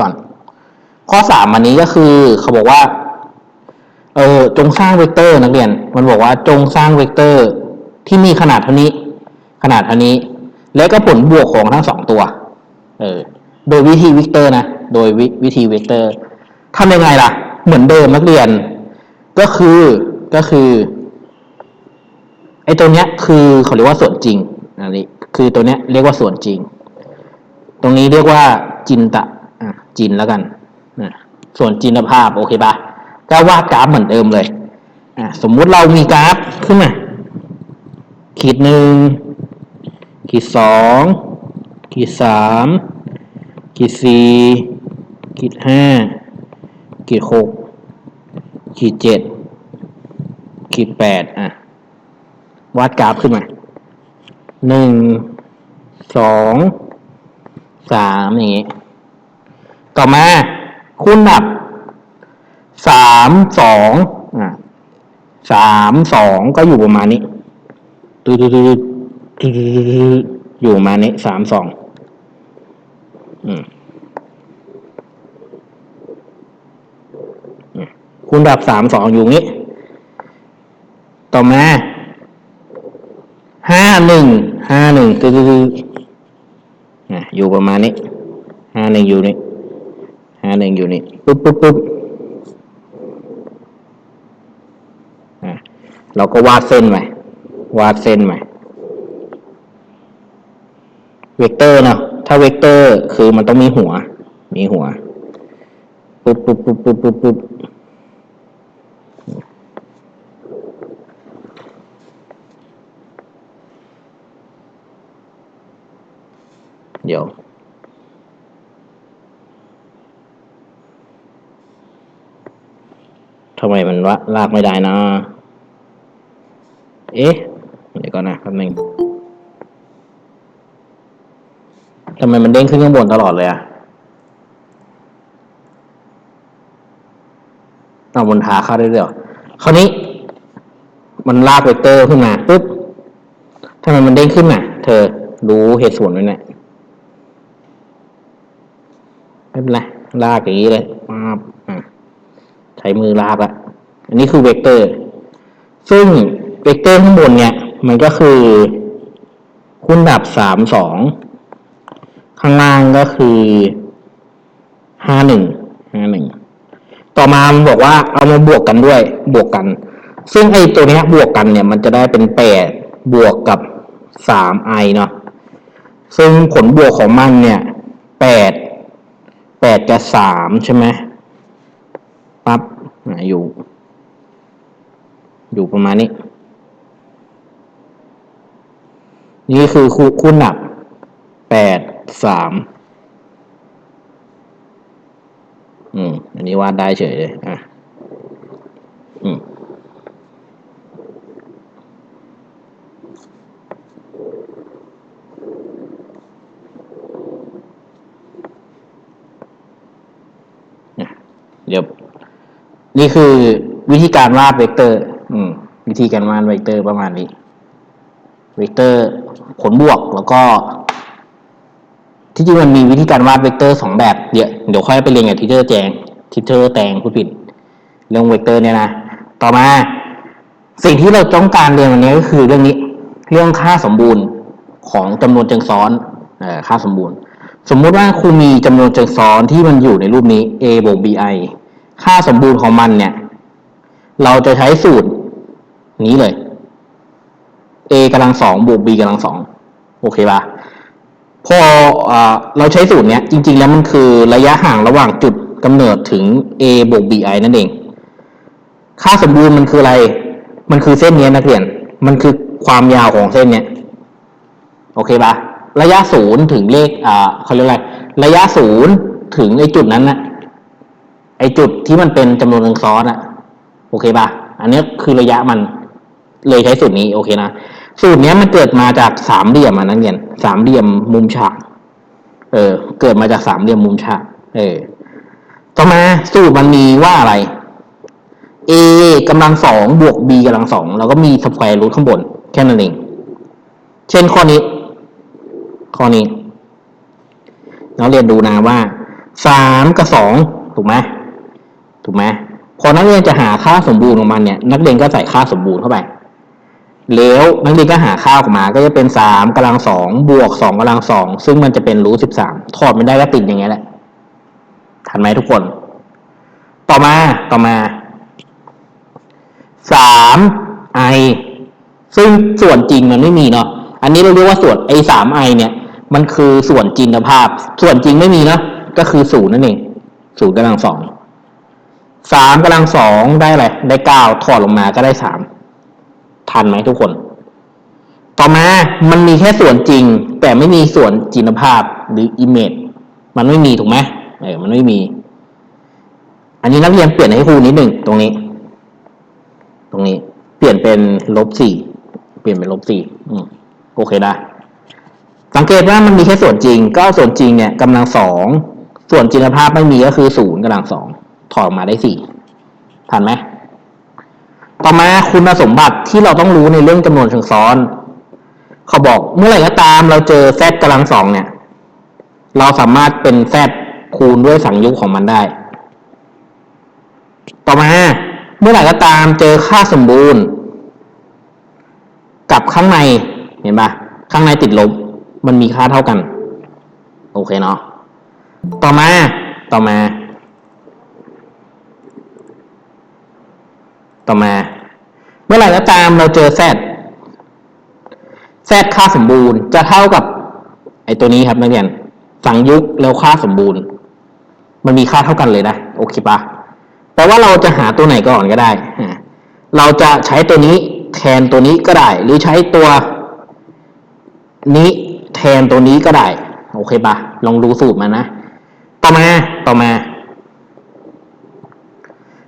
ก่อน ข้อสามอันนี้ก็คือเขาบอกว่า เออจงสร้างเวกเตอร์นักเรียน มันบอกว่าจงสร้างเวกเตอร์ที่มีขนาดเท่านี้ ขนาดเท่านี้ และก็ผลบวกของทั้งสองตัว เออ โดยวิธีเวกเตอร์นะ โดยวิวิธีเวกเตอร์ทำยังไงล่ะ เหมือนเดิมนักเรียน ก็คือก็คือไอ้ตัวเนี้ยคือเขาเรียกว่าส่วนจริงอันนี้คือตัวเนี้ยเรียกว่าส่วนจริง ตรงนี้เรียกว่าจินต จินแล้วกันนะส่วนจินภาพโอเคปะก็วาดกราฟเหมือนเดิมเลยสมมุติเรามีกราฟขึ้นมาขีดหนึ่งขีดสองขีดสามขีดสี่ขีดห้าขีดหกขีดเจ็ดขีดแปดอะวาดกราฟขึ้นมาหนึ่งสองสามอย่างงี้ ต่อมาคูณดับสามสองอะสามสองก็อยู่ประมาณนี้ตืดตืดตืดตืดอยู่ประมาณนี้สามสองอืมคูณดับสามสองอยู่งี้ ต่อมาห้าหนึ่งห้าหนึ่งคือคืออะอยู่ประมาณนี้ห้าหนึ่งอยู่นี่ ห้าหนึ่งอยู่นี่ปุ๊บปุ๊บปุ๊บอะเราก็วาดเส้นใหม่วาดเส้นใหม่เวกเตอร์เนาะถ้าเวกเตอร์คือมันต้องมีหัว มีหัวปุ๊บปุ๊บปุ๊บปุ๊บปุ๊บปุ๊บ เดี๋ยว ทำไมมัน วะลากไม่ได้นะ เอ๊ะเดี๋ยวก่อนนะแป๊บนึงทำไมมันเด้งขึ้นข้างบนตลอดเลยอะเอาบนทาเข้าได้เรื่อยๆคราวนี้ มันลากเวกเตอร์ขึ้นมาปุ๊บทำไมมันเด้งขึ้นมาเธอรู้เหตุผลไหมเนี่ยไม่เป็นไรลากอย่างนี้เลยมาบใช้มือลากอะ อันนี้คือเวกเตอร์ ซึ่งเวกเตอร์ข้างบนเนี่ย มันก็คือคูณดับสามสองข้างล่างก็คือห้าหนึ่งห้าหนึ่งต่อมามันบอกว่าเอามาบวกกันด้วยบวกกัน ซึ่งไอ้ตัวนี้บวกกันเนี่ย มันจะได้เป็นแปดบวกกับสามไอเนาะซึ่งผลบวกของมันเนี่ยแปดแปดกับสามใช่ไหมปั๊บอยู่ อยู่ประมาณนี้ นี่คือคูคูณหนักแปดสามอืม อันนี้วาดได้เฉยเลยอะอืมเดี๋ยว นี่คือวิธีการวาดเวกเตอร์ อืม วิธีการวาดเวกเตอร์ประมาณนี้ เวกเตอร์ผลบวกแล้วก็ ที่จริงมันมีวิธีการวาดเวกเตอร์สองแบบเดี๋ยวเดี๋ยวค่อยไปเรียนกับทิเตอร์แจงทิเตอร์แตงผู้ผิด เรื่องเวกเตอร์เนี่ยนะ ต่อมา สิ่งที่เราต้องการเรียนวันนี้ก็คือเรื่องนี้ เรื่องค่าสมบูรณ์ของจำนวนเชิงซ้อนค่าสมบูรณ์ สมมุติว่าครูมีจำนวนเชิงซ้อนที่มันอยู่ในรูปนี้ a บวก bi ค่าสมบูรณ์ของมันเนี่ย เราจะใช้สูตร นี้เลย a กำลังสองบวก b กำลังสองโอเคปะพออเราใช้สูตรเนี้ยจริง ๆ แล้วมันคือระยะห่างระหว่างจุดกำเนิดถึง a บวก bi นั่นเอง ค่าสมบูรณ์มันคืออะไร มันคือเส้นเนี้ยนักเรียน มันคือความยาวของเส้นเนี้ยโอเคปะระยะศูนย์ถึงเลขอ่าเขาเรียกอะไรระยะศูนย์ถึงไอจุดนั้นนะไอจุดที่มันเป็นจำนวนหนึ่งซ้อนอะโอเคปะอันนี้คือระยะมัน เลยใช้สูตรนี้โอเคนะสูตรนี้มันเกิดมาจากสามเหลี่ยมอะนักเรียนสามเหลี่ยมมุมฉาก เออ เกิดมาจากสามเหลี่ยมมุมฉาก เออ ต่อมาสูตรมันมีว่าอะไร a กำลังสองบวก b กำลังสองแล้วก็มีสแควร์รูทข้างบน แค่นั้นเอง เช่นข้อนี้ ข้อนี้เราเรียนดูนะว่าสามกับสองถูกไหมถูกไหมพอนักเรียนจะหาค่าสมบูรณ์ของมันเนี่ย นักเรียนก็ใส่ค่าสมบูรณ์เข้าไป แล้วนักเรียนก็หาค่าออกมาก็จะเป็นสามกำลังสองบวกสองกำลังสองซึ่งมันจะเป็นรูทสิบสามถอดไม่ได้ก็ติดอย่างเงี้ยแหละทันไหมทุกคน ต่อมาต่อมาสามไอซึ่งส่วนจริงมันไม่มีเนาะอันนี้เราเรียกว่าส่วนไอสามไอเนี่ย มันคือส่วนจริงภาพ ส่วนจริงไม่มีเนาะก็คือศูนย์นั่นเองศูนย์กำลังสองสามกำลังสองได้อะไรได้เก้าถอดลงมาก็ได้สาม ทันไหมทุกคน ต่อมามันมีแค่ส่วนจริง แต่ไม่มีส่วนจินภาพหรืออิมเมจมันไม่มีถูกไหมเออมันไม่มี อันนี้นักเรียนเปลี่ยนให้ครูนิดหนึ่งตรงนี้ ตรงนี้ เปลี่ยนเป็นลบสี่เปลี่ยนเป็นลบสี่โอเคได้สังเกตว่ามันมีแค่ส่วนจริงก็ส่วนจริงเนี่ยกำลังสองส่วนจินภาพไม่มีก็คือศูนย์กำลังสองถอดออกมาได้สี่ทันไหม ต่อมาคุณสมบัติที่เราต้องรู้ในเรื่องจำนวนเชิงซ้อน เขาบอกเมื่อไหร่ก็ตามเราเจอแซดกำลังสองเนี่ย เราสามารถเป็นแซดคูณด้วยสังยุกของมันได้ ต่อมาเมื่อไหร่ก็ตามเจอค่าสมบูรณ์ กับข้างในเห็นปะข้างในติดลบ มันมีค่าเท่ากัน โอเคเนาะต่อมาต่อมา ต่อมา เมื่อไหร่ก็ตามเราเจอแซดแซดค่าสมบูรณ์จะเท่ากับ ไอตัวนี้ครับนักเรียนสังยุกแล้วค่าสมบูรณ์ มันมีค่าเท่ากันเลยนะ โอเคปะแปลว่าเราจะหาตัวไหนก่อนก็ได้ เราจะใช้ตัวนี้แทนตัวนี้ก็ได้ หรือใช้ตัวนี้แทนตัวนี้ก็ได้ โอเคปะลองดูสูตรมานะ ต่อมาต่อมา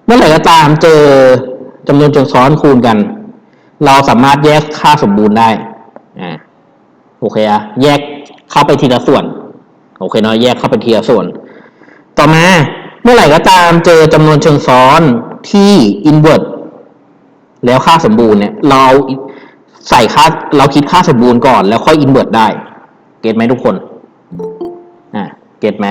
เมื่อไหร่ก็ตามเจอ จำนวนจงซ้อนคูณกัน เราสามารถแยกค่าสมบูรณ์ได้อ่าโอเคอะแยกเข้าไปทีละส่วน โอเคเนาะแยกเข้าไปทีละส่วน ต่อมาเมื่อไหร่ก็ตามเจอจำนวนเชิงซ้อนที่อินเวอร์แล้วค่าสมบูรณ์เนี่ย เราใส่ค่าเราคิดค่าสมบูรณ์ก่อนแล้วค่อยอินเวอร์ได้ เก็ตไหมทุกคน อ่าเก็ตไหม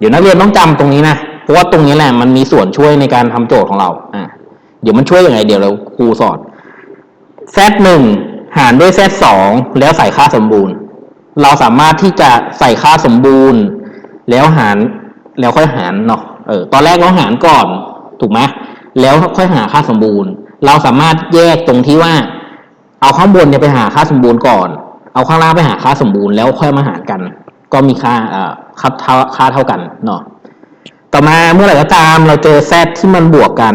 เดี๋ยวนักเรียนต้องจำตรงนี้นะ เพราะว่าตรงนี้แหละมันมีส่วนช่วยในการทำโจทย์ของเราอ่าเดี๋ยวมันช่วยยังไงเดี๋ยวเราครูสอน z หนึ่งหารด้วย z สองแล้วใส่ค่าสมบูรณ์ เราสามารถที่จะใส่ค่าสมบูรณ์ แล้วหารแล้วค่อยหารเนาะเออตอนแรกเราหารก่อนถูกไหมแล้วค่อยหาค่าสมบูรณ์ เราสามารถแยกตรงที่ว่า เอาข้างบนเนี่ยไปหาค่าสมบูรณ์ก่อน เอาข้างล่างไปหาค่าสมบูรณ์แล้วค่อยมาหารกัน ก็มีค่าค่าเท่าค่าเท่ากันเนาะต่อมาเมื่อไหร่ก็ตามเราเจอแซดที่มันบวกกัน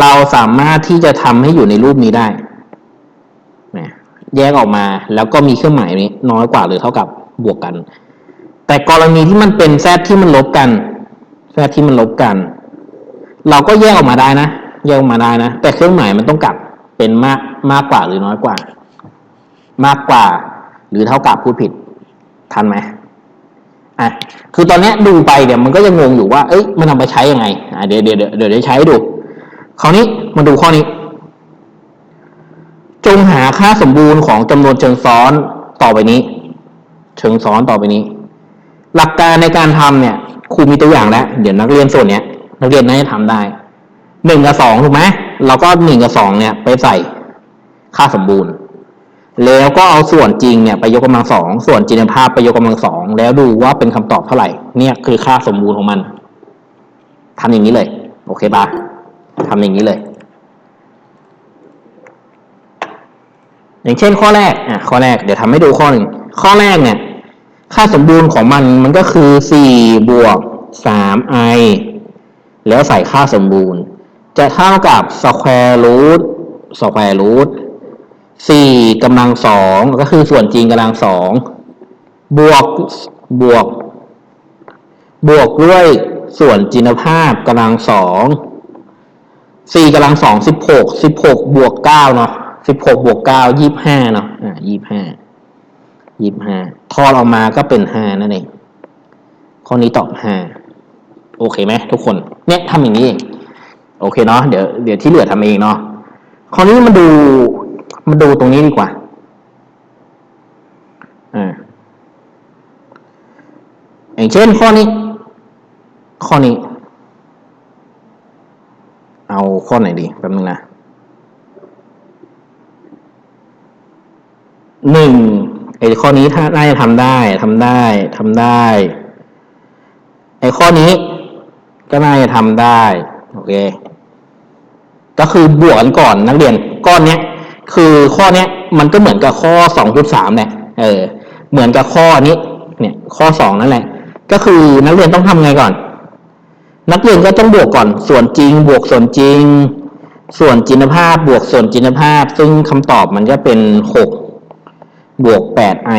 เราสามารถที่จะทำให้อยู่ในรูปนี้ได้นะแยกออกมาแล้วก็มีเครื่องหมายนี้ น้อยกว่าหรือเท่ากับบวกกัน แต่กรณีที่มันเป็นแซดที่มันลบกันแซดที่มันลบกัน เราก็แยกออกมาได้นะแยกออกมาได้นะ แต่เครื่องหมายมันต้องกลับเป็นมากมากกว่าหรือน้อยกว่า มากกว่า หรือเท่ากับพูดผิด ทันไหมอะคือตอนนี้ดูไปเดี๋ยวมันก็ยังงงอยู่ว่า เอ้ยมันนำไปใช้ยังไงอะเดี๋ยวเดี๋ยวเดี๋ยวเดี๋ยวจะใช้ดูคราวนี้มาดูข้อนี้ จงหาค่าสมบูรณ์ของจำนวนเชิงซ้อนต่อไปนี้ เชิงซ้อนต่อไปนี้ หลักการในการทำเนี่ยครูมีตัวอย่างแล้วเดี๋ยวนักเรียนส่วนเนี้ยนักเรียนน่าจะทำได้หนึ่งกับสองถูกไหมเราก็หนึ่งกับสองเนี่ย ไปใส่ค่าสมบูรณ์ แล้วก็เอาส่วนจริงเนี่ยไปยกกำลังสองส่วนจินภาพไปยกกำลังสองแล้วดูว่าเป็นคำตอบเท่าไหร่ เนี่ยคือค่าสมบูรณ์ของมันทำอย่างนี้เลย โอเคปะทำอย่างนี้เลย อย่างเช่นข้อแรกอะข้อแรกเดี๋ยวทำให้ดูข้อหนึ่งข้อแรกเนี่ย ค่าสมบูรณ์ของมันมันก็คือสี่บวกสามไอแล้วใส่ค่าสมบูรณ์ จะเท่ากับสแควร์รูทสแควร์รูท สี่กำลังสองก็คือส่วนจริงกำลังสองบวกบวก บวกด้วยส่วนจินภาพกำลังสองสี่กำลังสองสิบหกสิบหกบวกเก้าเนาะสิบหกบวกเก้ายี่ห้าเนาะอ่ายี่ห้ายี่ห้าทอดออกมาก็เป็นห้านั่นเองข้อนี้ตอบห้าโอเคไหมทุกคนเนี่ยทำอย่างนี้เองโอเคเนาะเดี๋ยวเดี๋ยวที่เหลือทำเองเนาะข้อนี้มาดู มาดูตรงนี้ดีกว่าอ่าอย่างเช่นข้อนี้ ข้อนี้ เอาข้อไหนดีแป๊บนึงนะหนึ่งไอ้ข้อนี้ถ้าน่าจะทำได้ทำได้ทำได้ไอ้ข้อนี้ก็น่าจะทำได้ โอเค ก็คือบวกกันก่อนนักเรียนก้อนเนี้ย คือข้อเนี้ยมันก็เหมือนกับข้อสองจุดสามเนี่ยเออเหมือนกับข้อนี้เนี่ยข้อสองนั่นแหละ ก็คือนักเรียนต้องทำไงก่อน นักเรียนก็ต้องบวกก่อน ส่วนจริงบวกส่วนจริง ส่วนจินภาพบวกส่วนจินภาพ ซึ่งคำตอบมันก็เป็นหกบวกแปดไอ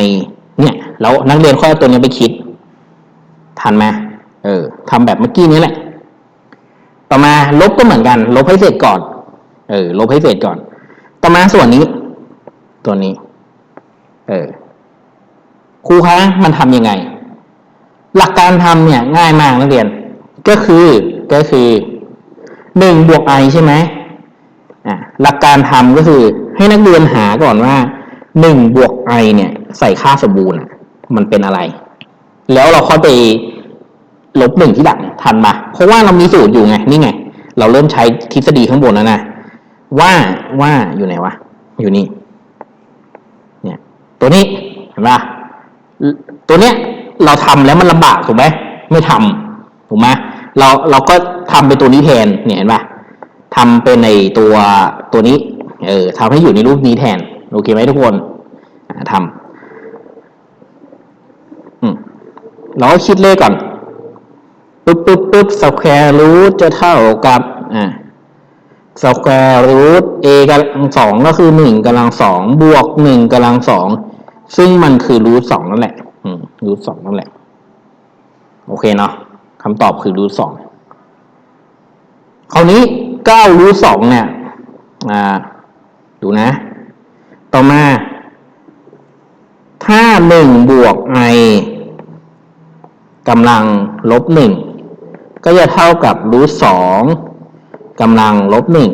เนี่ยแล้วนักเรียนค่อยเอาตัวนี้ไปคิด ทันไหมเออทำแบบเมื่อกี้นี้แหละ ต่อมาลบก็เหมือนกัน ลบให้เสร็จก่อน เออ ลบให้เสร็จก่อน ต่อมาส่วนนี้ ตัวนี้ เออครูคะมันทำยังไง หลักการทำเนี่ย ง่ายมากนักเรียน ก็คือก็คือหนึ่งบวกไอใช่ไหมอะหลักการทำก็คือ ให้นักเรียนหาก่อนว่าหนึ่งบวกไอเนี่ย ใส่ค่าสมบูรณ์มันเป็นอะไร แล้วเราค่อยไปลบหนึ่งที่หลังทันมาเพราะว่าเรามีสูตรอยู่ไง นี่ไง เราเริ่มใช้ทฤษฎีข้างบนแล้วนะ ว่าว่าอยู่ไหนวะ อยู่นี่ เนี่ย ตัวนี้เห็นปะตัวเนี้ยเราทำแล้วมันลำบากถูกไหมไม่ทำถูกไหมเราเราก็ทำเป็นตัวนี้แทน เนี่ยเห็นปะทำเป็นในตัวตัวนี้ เออทำให้อยู่ในรูปนี้แทนโอเคไหมทุกคนอ่าทำอืมเราก็คิดเลขก่อนปุ๊บปุ๊บปุ๊บสแควร์รูทจะเท่ากับ อ่า สแควร์รูท a กำลังสองก็คือหนึ่งกำลังสองบวกหนึ่งกำลังสองซึ่งมันคือรูทสองนั่นแหละรูทสองนั่นแหละ โอเคเนาะคำตอบคือรูทสองคราวนี้เก้ารูทสองเนี่ยอ่าดูนะ ต่อมา ถ้าหนึ่งบวกไอกำลังลบหนึ่งก็จะเท่ากับรูทสอง กำลังลบหนึ่ง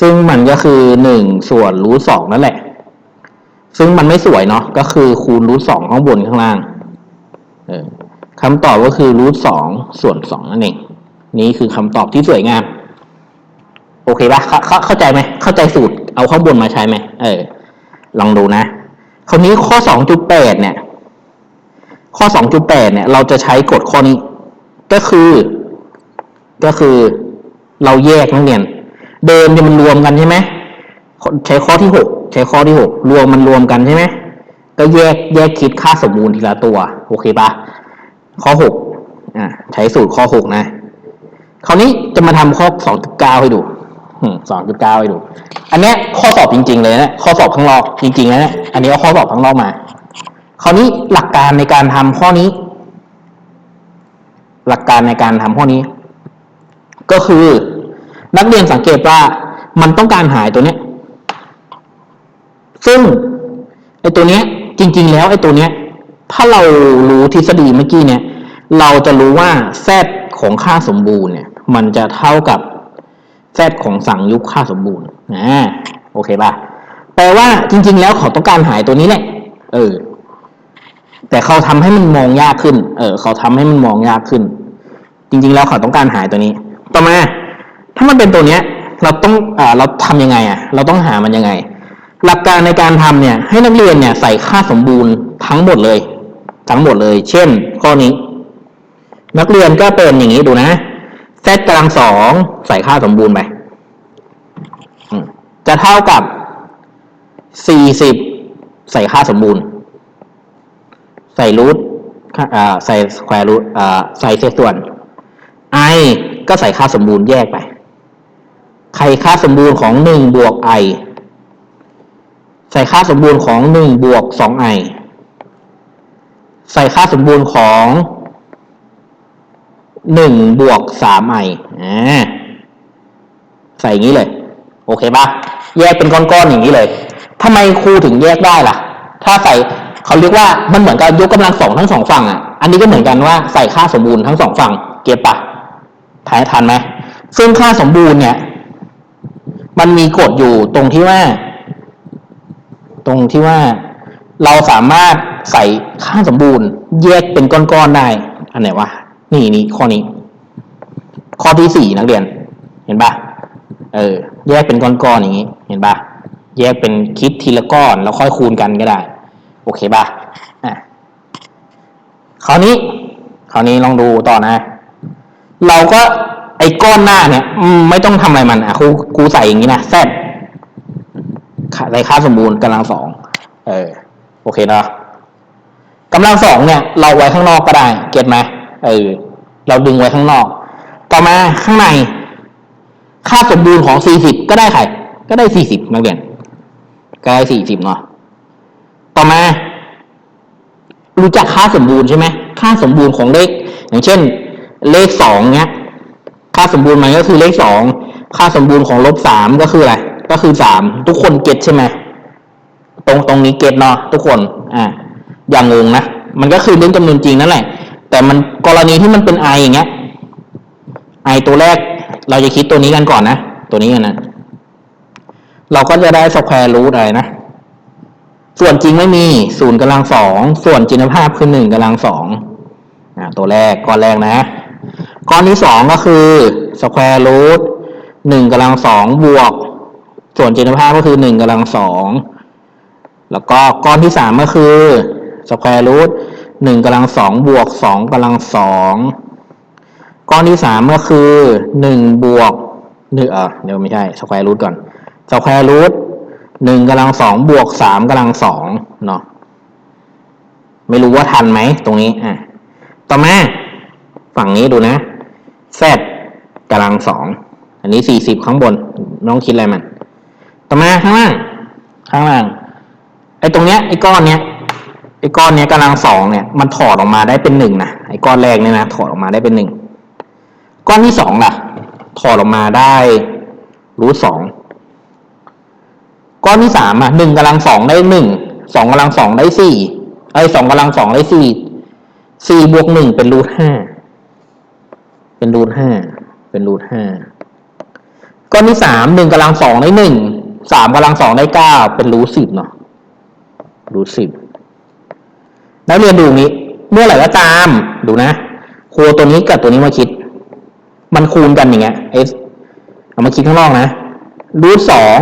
ซึ่งมันก็คือหนึ่งส่วนรูทสองนั่นแหละ ซึ่งมันไม่สวยเนาะก็คือคูณรูทสองข้างบนข้างล่างออคำตอบก็คือรูทสองส่วนสองนั่นเองนี่คือคำตอบที่สวยงาม โอเคปะเข้าเข้าเข้าใจไหมเข้าใจสูตรเอาข้างบนมาใช้ไหมเออ ลองดูนะคราวนี้ข้อสองจุดแปดเนี่ย ข้อสองจุดแปดเนี่ย เราจะใช้กฎข้อนี้ก็คือ ก็คือ เราแยกนักเรียน เดิมเนี่ยมันรวมกันใช่ไหมใช้ข้อที่หกใช้ข้อที่หกรวมมันรวมกันใช่ไหมก็แยกแยกคิดค่าสมบูรณ์ทีละตัว โอเคปะข้อหกอ่าใช้สูตรข้อหกนะ คราวนี้จะมาทำข้อสองจุดเก้าให้ดูสองจุดเก้าให้ดู อันเนี้ยข้อสอบจริง ๆ เลยนะข้อสอบข้างนอกจริงๆนะเนี่ยอันนี้เอาข้อสอบข้างนอกมา คราวนี้หลักการในการทำข้อนี้ หลักการในการทำข้อนี้ ก็คือ นักเรียนสังเกตว่ามันต้องการหายตัวเนี้ย ซึ่งไอตัวเนี้ยจริง ๆ แล้วไอตัวเนี้ย ถ้าเรารู้ทฤษฎีเมื่อกี้เนี่ย เราจะรู้ว่าแซดของค่าสมบูรณ์เนี่ย มันจะเท่ากับแซดของสั่งยุคค่าสมบูรณ์อ่าโอเคป่ะแปลว่าจริง ๆ แล้วเขาต้องการหายตัวนี้แหละเออ แต่เขาทำให้มันมองยากขึ้น เออ เขาทำให้มันมองยากขึ้น จริง ๆ แล้วเขาต้องการหายตัวนี้ ต่อมา ถ้ามันเป็นตัวเนี้ย เราต้องอ่าเราทำยังไงอะ เราต้องหามันยังไง หลักการในการทำเนี่ย ให้นักเรียนเนี่ยใส่ค่าสมบูรณ์ทั้งหมดเลย ทั้งหมดเลย เช่น ข้อนี้ นักเรียนก็เป็นอย่างนี้ดูนะเซตกำลังสองใส่ค่าสมบูรณ์ไปจะเท่ากับสี่สิบใส่ค่าสมบูรณ์ ใส่รูทใส่สแควร์รูทใส่เศษส่วน i ก็ใส่ค่าสมบูรณ์แยกไปใครค่าสมบูรณ์ของหนึ่งบวก i ใส่ค่าสมบูรณ์ของหนึ่งบวกสอง i ใส่ค่าสมบูรณ์ของหนึ่งบวกสามไอใส่อย่างนี้เลย โอเคปะแยกเป็นก้อนๆอย่างนี้เลยทำไมครูถึงแยกได้ล่ะ ถ้าใส่เขาเรียกว่ามันเหมือนกับยกกำลังสองทั้งสองฝั่งอะ อันนี้ก็เหมือนกันว่าใส่ค่าสมบูรณ์ทั้งสองฝั่งเก็บปะ ถ่ายทันไหมซึ่งค่าสมบูรณ์เนี่ย มันมีกฎอยู่ตรงที่ว่า ตรงที่ว่าเราสามารถใส่ค่าสมบูรณ์ แยกเป็นก้อนๆได้ อันไหนวะ นี่นี่ข้อนี้ ข้อที่สี่นักเรียน เห็นปะเออ แยกเป็นก้อนๆอย่างนี้ เห็นปะแยกเป็นคิดทีละก้อน แล้วค่อยคูณกันก็ได้ โอเคปะอะคราวนี้ คราวนี้ลองดูต่อนะ เราก็ไอ้ก้อนหน้าเนี่ยไม่ต้องทำอะไรมันอะครูครูใส่อย่างนี้นะแซดใส่ค่าสมบูรณ์กำลังสองเออโอเคเนาะกำลังสองเนี่ย เราไว้ข้างนอกก็ได้ เก็ตไหมเออเราดึงไว้ข้างนอก ต่อมาข้างใน ค่าสมบูรณ์ของสี่สิบก็ได้ใครก็ได้สี่สิบนักเรียนก็ได้สี่สิบเนาะต่อมา รู้จักค่าสมบูรณ์ใช่ไหมค่าสมบูรณ์ของเลขอย่างเช่น เลขสองเนี้ย ค่าสมบูรณ์มันก็คือเลขสองค่าสมบูรณ์ของลบสามก็คืออะไร ก็คือสามทุกคนเก็ตใช่ไหมตรงตรงนี้เก็ตเนาะทุกคนอ่าอย่างงงนะมันก็คือเรื่องจำนวนจริงนั่นแหละ แต่มันกรณีที่มันเป็นไออย่างเงี้ยไอตัวแรกเราจะคิดตัวนี้กันก่อนนะ ตัวนี้กันนะ เราก็จะได้สแควร์รูทอะไรนะ ส่วนจริงไม่มีศูนย์กำลังสอง ส่วนจินภาพคือหนึ่งกำลังสองอ่าตัวแรกก้อนแรกนะ ก้อนที่สองก็คือสแควร์รูทหนึ่งกำลังสองบวก ส่วนจินภาพก็คือหนึ่งกำลังสองแล้วก็ก้อนที่สามก็คือสแควร์รูทหนึ่งกำลังสองบวกสองกำลังสองก้อนที่สามก็คือหนึ่งบวกหนึ่งเออเดี๋ยวไม่ใช่สแควร์รูทก่อนสแควร์รูทหนึ่งกำลังสองบวกสามกำลังสองเนาะไม่รู้ว่าทันไหมตรงนี้อะต่อมาฝั่งนี้ดูนะ แซดกำลังสองอันนี้สี่สิบข้างบนน้องคิดอะไรมัน ต่อมาข้างล่าง ข้างล่าง ไอ้ตรงเนี้ยไอ้ก้อนเนี้ยไอ้ก้อนเนี้ยกำลังสองเนี่ยมันถอดออกมาได้เป็นหนึ่งนะไอ้ก้อนแรกเนี่ยนะถอดออกมาได้เป็นหนึ่งก้อนที่สองล่ะ ถอดออกมาได้รูทสองก้อนที่สามอะหนึ่งกำลังสองได้หนึ่งสองกำลังสองได้สี่ไอ้สองกำลังสองได้สี่สี่บวกหนึ่งเป็นรูทห้า เป็นรูทห้าเป็นรูทห้าก้อนที่สามหนึ่งกำลังสองได้หนึ่งสามกำลังสองได้เก้าเป็นรูทสิบเนาะรูทสิบนักเรียนดูนี้ เมื่อไหร่ก็ตามดูนะครูเอาตัวนี้กับตัวนี้มาคิด มันคูณกันอย่างเงี้ยเอสเอามาคิดข้างนอกนะรูทสอง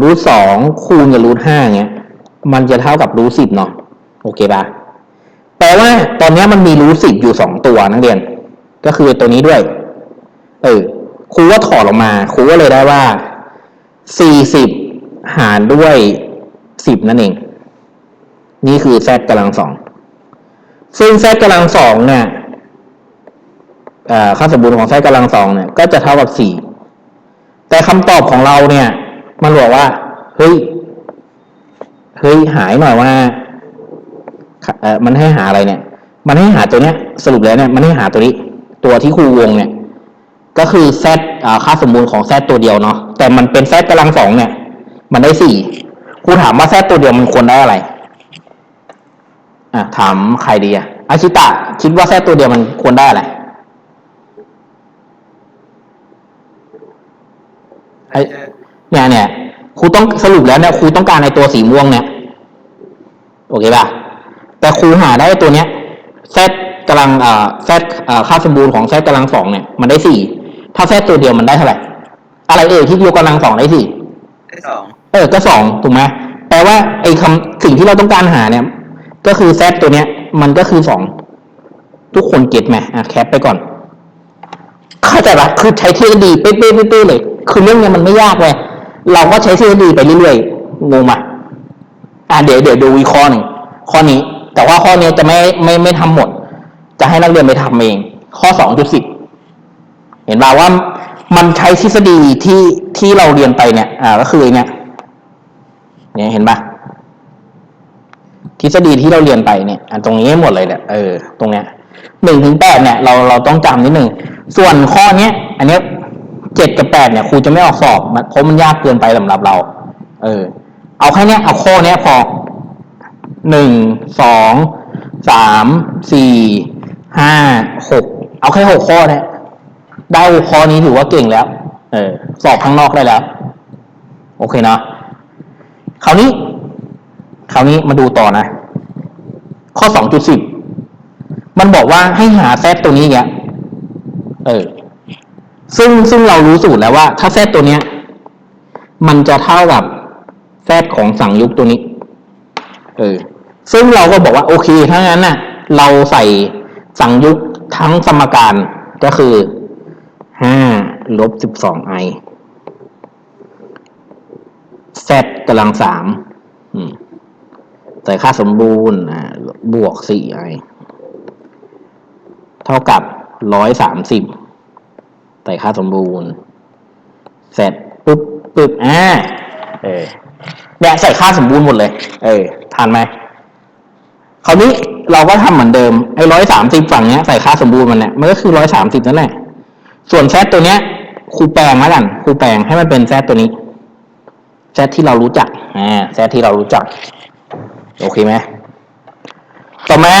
รูทสองคูณกับรูทห้าเงี้ย มันจะเท่ากับรูทสิบเนาะโอเคปะแปลว่าตอนนี้มันมีรูทสิบอยู่สองตัวนักเรียน ก็คือตัวนี้ด้วย เออครูก็ถอดออกมาครูก็เลยได้ว่าสี่สิบหารด้วยสิบนั่นเอง นี่คือแซดกำลังสองซึ่งแซดกำลังสองเนี่ยค่าสมบูรณ์ของแซดกำลังสองเนี่ยก็จะเท่ากับสี่แต่คำตอบของเราเนี่ย มันบอกว่า เฮ้ย เฮ้ยหายหน่อยว่ามันให้หาอะไรเนี่ย มันให้หาตัวเนี้ย สรุปแล้วเนี่ย มันให้หาตัวนี้ ตัวที่ครูวงเนี่ย ก็คือแซดค่าสมบูรณ์ของแซดตัวเดียวเนาะแต่มันเป็นแซดกำลังสองเนี่ย มันได้สี่ครูถามว่าแซดตัวเดียวมันควรได้อะไรอะถามใครดีอะอาชิตะ คิดว่าแซดตัวเดียวมันควรได้อะไรไอเนี่ยเนี่ยครูต้องสรุปแล้วเนี่ยครูต้องการในตัวสีม่วงเนี่ย โอเคป่ะ แต่ครูหาได้ตัวเนี้ยแซด กำลังอ่าแซดอ่าค่าสมบูรณ์ของแซดกำลังสองเนี่ยมันได้สี่ถ้าแซดตัวเดียวมันได้เท่าไหร่อะไรเอ่ยที่ยกกำลังสองได้สี่ได้สองเออก็สองถูกไหมแปลว่าไอ้คำสิ่งที่เราต้องการหาเนี่ย ก็คือแซดตัวเนี้ย มันก็คือสองทุกคนเก็ตไหมอะแคปไปก่อน เข้าใจปะคือใช้ทฤษฎีเป๊ะๆๆเลย คือเรื่องเนี้ยมันไม่ยากเลยเราก็ใช้ทฤษฎีไปเรื่อยๆงงไหมอะเดี๋ยวเดี๋ยวดูวิเคราะห์หนึ่งข้อนี้ แต่ว่าข้อนี้จะไม่ไม่ไม่ทำหมด จะให้นักเรียนไปทำเอง ข้อสองจุดสิบเห็นป่าว่ามันใช้ทฤษฎีที่ที่เราเรียนไปเนี่ย อ่า ก็คือเนี่ยเนี่ยเห็นปะทฤษฎีที่เราเรียนไปเนี่ยอันตรงนี้หมดเลยเนี่ยเออตรงเนี้ยหนึ่งถึงแปดเนี่ย เราเราต้องจำนิดหนึ่งส่วนข้อเนี้ย อันเนี้ยเจ็ดกับแปดเนี่ยครูจะไม่ออกสอบเพราะมันยากเกินไปสำหรับเรา เออ เอาแค่เนี้ยเอาข้อเนี้ยพอหนึ่งสองสามสี่ ห้าหกเอาแค่หกข้อเนี่ยได้ข้อนี้ถือว่าเก่งแล้ว เออ สอบข้างนอกได้แล้ว โอเคนะคราวนี้ คราวนี้มาดูต่อนะ ข้อสองจุดสิบมันบอกว่าให้หาแซดตัวนี้เงี้ย เออ ซึ่งซึ่งเรารู้สูตรแล้วว่า ถ้าแซดตัวเนี้ย มันจะเท่ากับแซดของสังยุกตัวนี้ เออ ซึ่งเราก็บอกว่าโอเค ถ้างั้นน่ะ เราใส่ สังยุกทั้งสมการก็คือห้าลบสิบสองไอแซดกำลังสามอืมใส่ค่าสมบูรณ์อ่าบวกสี่ไอเท่ากับร้อยสามสิบใส่ค่าสมบูรณ์เสร็จปุ๊บปุ๊บอ่าเออเนี่ยใส่ค่าสมบูรณ์หมดเลย เออทันไหม คราวนี้เราก็ทำเหมือนเดิมไอ้ร้อยสามสิบฝั่งเนี้ยใส่ค่าสมบูรณ์มันเนี่ยมันก็คือร้อยสามสิบนั่นแหละส่วนแซดตัวเนี้ยครูแปลงแล้วกันครูแปลงให้มันเป็นแซดตัวนี้แซดที่เรารู้จักอ่าแซดที่เรารู้จัก โอเคไหมต่อมา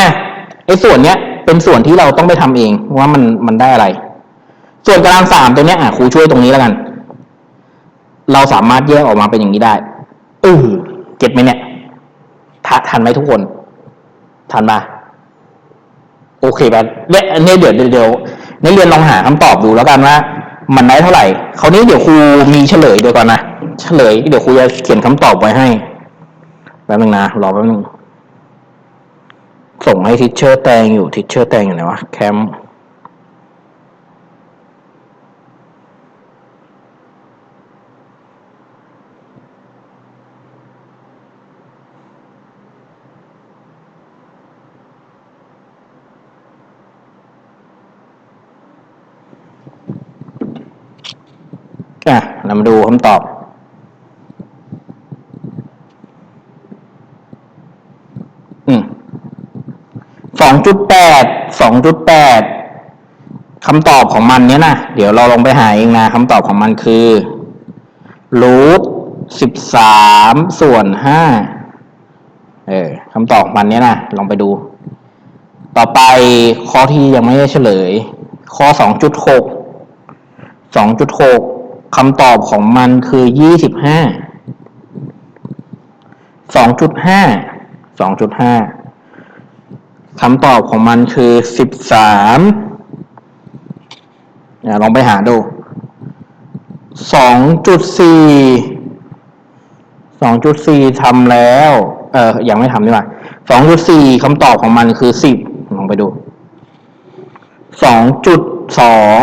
ไอ้ส่วนเนี้ยเป็นส่วนที่เราต้องไปทำเองว่ามันมันได้อะไร ส่วนกำลังสามตัวเนี้ยอะครูช่วยตรงนี้แล้วกัน เราสามารถแยกออกมาเป็นอย่างนี้ได้เออเก็ตไหมเนี่ยทันไหมทุกคน ทันปะโอเคปะเนี่ยเดี๋ยวเดี๋ยวนักเรียนลองหาคำตอบดูแล้วกันว่า มันได้เท่าไหร่คราวนี้เดี๋ยวครูมีเฉลยเดี๋ยวก่อนนะเฉลยเดี๋ยวครูจะเขียนคำตอบไว้ให้แป๊บนึงนะรอแป๊บนึงส่งให้ทิชเชอร์แตงอยู่ทิชเชอร์แตงอยู่ไหนวะแคมป์ อะเรามาดูคำตอบ อืมสองจุดแปด สองจุดแปดคำตอบของมันเนี้ยนะเดี๋ยวเราลองไปหาเองนะคำตอบของมันคือรูทสิบสามส่วนห้าเออคำตอบของมันเนี้ยนะลองไปดู ต่อไปข้อที่ยังไม่ได้เฉลย ข้อสองจุดหกสองจุดหก คำตอบของมันคือยี่สิบห้าสองจุดห้าสองจุดห้าคำตอบของมันคือสิบสามลองไปหาดูสองจุดสี่สองจุดสี่ทำแล้ว เออยังไม่ทำดีกว่าสองจุดสี่คำตอบของมันคือสิบลองไปดูสองจุดสอง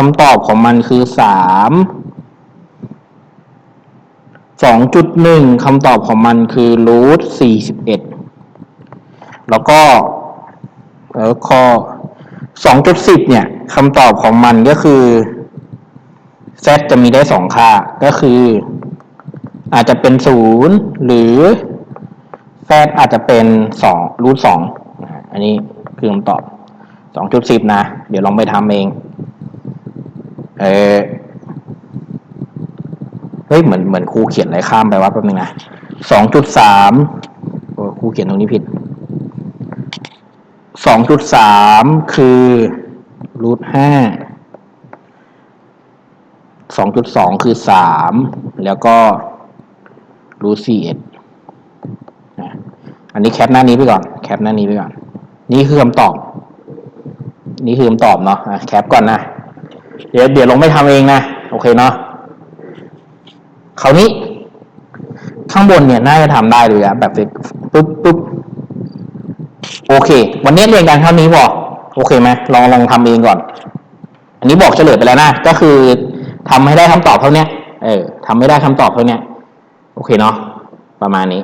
คำตอบของมันคือสามสองจุดหนึ่งคำตอบของมันคือรูทสี่สิบเอ็ดแล้วก็แล้วข้อสองจุดสิบเนี่ยคำตอบของมันก็คือ z จะมีได้สองค่าก็คือ อาจจะเป็นศูนย์หรือ z อาจจะเป็นสองรูทสองอันนี้คือคำตอบสองจุดสิบนะ เดี๋ยวลองไปทำเอง เออเฮ้ยเหมือนเหมือนครูเขียนอะไรข้ามไปว่าแป๊บนึงนะสองจุดสามครูเขียนตรงนี้ผิดสองจุดสามคือรูทห้าสองจุดสองคือสามแล้วก็รูทสี่เอ็ดอันนี้แคปหน้านี้ไปก่อน แคปหน้านี้ไปก่อน นี่คือคำตอบ นี่คือคำตอบเนาะอะแคปก่อนนะ เดี๋ยวเดี๋ยวลงไม่ทำเองนะ โอเคเนาะคราวนี้ ข้างบนเนี่ยน่าจะทำได้เลยอะแบบปุ๊บปุ๊บโอเค วันนี้เรียนกันเท่านี้พอโอเคไหมลองลองทำเองก่อน อันนี้บอกเฉลยไปแล้วนะก็คือทำให้ได้คำตอบเท่าเนี้ยเออทำไม่ได้คำตอบเท่าเนี้ยโอเคเนาะประมาณนี้